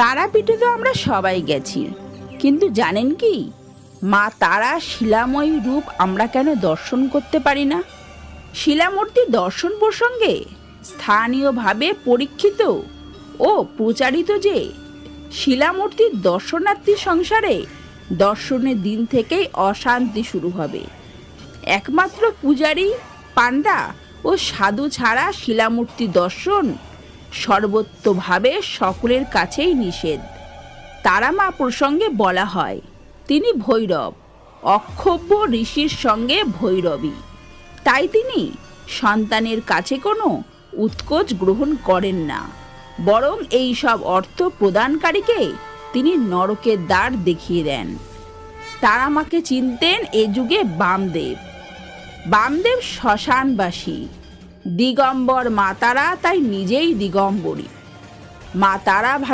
তারাপীঠে তো আমরা সবাই গেছি। কিন্তু জানেন কি? মা তারা শিলাময়ী রূপ আমরা কেন দর্শন করতে পারি না? শিলামূর্তি দর্শন প্রসঙ্গে স্থানীয়ভাবে পরীক্ষিত ও প্রচারিত যে শিলামূর্তির দর্শনার্থী সংসারে দর্শনের দিন থেকেই অশান্তি শুরু হবে। একমাত্র পূজারী, পাণ্ডা ও সাধু ছাড়া শিলামূর্তি দর্শন সর্বত্রভাবে সকলের কাছেই নিষেধ। তারামা প্রসঙ্গে বলা হয়, তিনি ভৈরব অক্ষব্য ঋষির সঙ্গে ভৈরবী। তাই তিনি সন্তানের কাছে কোনো উৎকোচ গ্রহণ করেন না। বরং এই সব অর্থ প্রদানকারীকে তিনি নরকের দ্বার দেখিয়ে দেন। তারামাকে চিনতেন এ যুগে বামদেব। বামদেব শ্মশানবাসী। দিগম্বর মাতারা তাই নিজেই দিগম্বরী। মা তারা ভালো